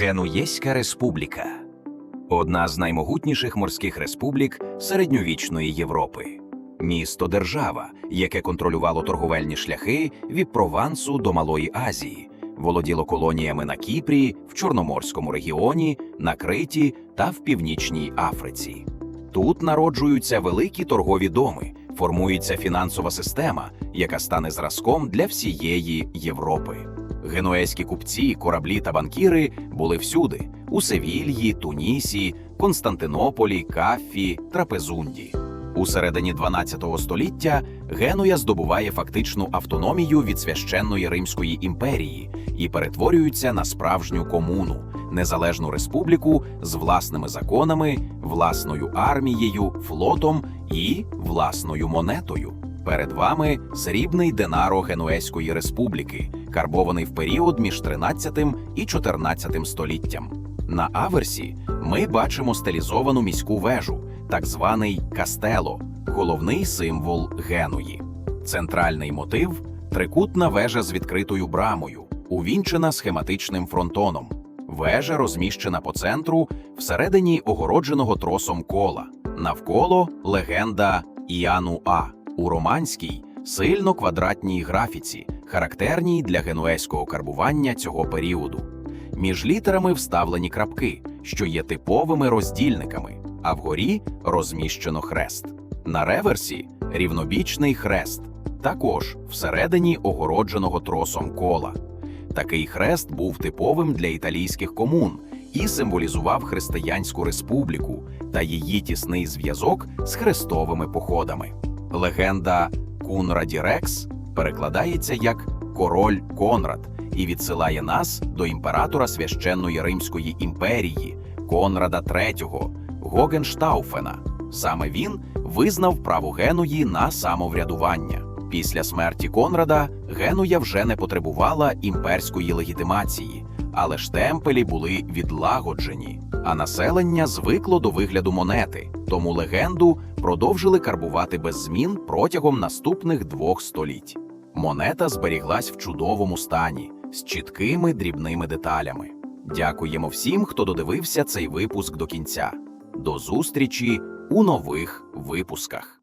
Генуєзька республіка одна з наймогутніших морських республік середньовічної Європи. Місто держава, яке контролювало торговельні шляхи від Провансу до Малої Азії, володіло колоніями на Кіпрі, в Чорноморському регіоні, на Криті та в Північній Африці. Тут народжуються великі торгові доми, формується фінансова система, яка стане зразком для всієї Європи. Генуезькі купці, кораблі та банкіри були всюди: у Севільї, Тунісі, Константинополі, Кафі, Трапезунді. У середині 12 століття Генуя здобуває фактичну автономію від священної Римської імперії і перетворюється на справжню комуну, незалежну республіку з власними законами, власною армією, флотом і власною монетою. Перед вами срібний денаро Генуезької республіки, карбований в період між 13 і 14 століттям. На аверсі ми бачимо стилізовану міську вежу, так званий кастело, головний символ Генуї. Центральний мотив трикутна вежа з відкритою брамою, увінчена схематичним фронтоном. Вежа розміщена по центру всередині огородженого тросом кола. Навколо легенда Іану А у романській, сильно квадратній графіці, характерній для генуезького карбування цього періоду. Між літерами вставлені крапки, що є типовими роздільниками, а вгорі розміщено хрест. На реверсі рівнобічний хрест, також всередині огородженого тросом кола. Такий хрест був типовим для італійських комун і символізував християнську республіку та її тісний зв'язок з хрестовими походами. Легенда Кунраді Рекс перекладається як король Конрад і відсилає нас до імператора священної Римської імперії Конрада III Гогенштауфена. Саме він визнав право Генуї на самоврядування. Після смерті Конрада Генуя вже не потребувала імперської легітимації, але штемпелі були відлагоджені, а населення звикло до вигляду монети, тому легенду продовжили карбувати без змін протягом наступних двох століть. Монета зберіглась в чудовому стані з чіткими дрібними деталями. Дякуємо всім, хто додивився цей випуск до кінця. До зустрічі у нових випусках.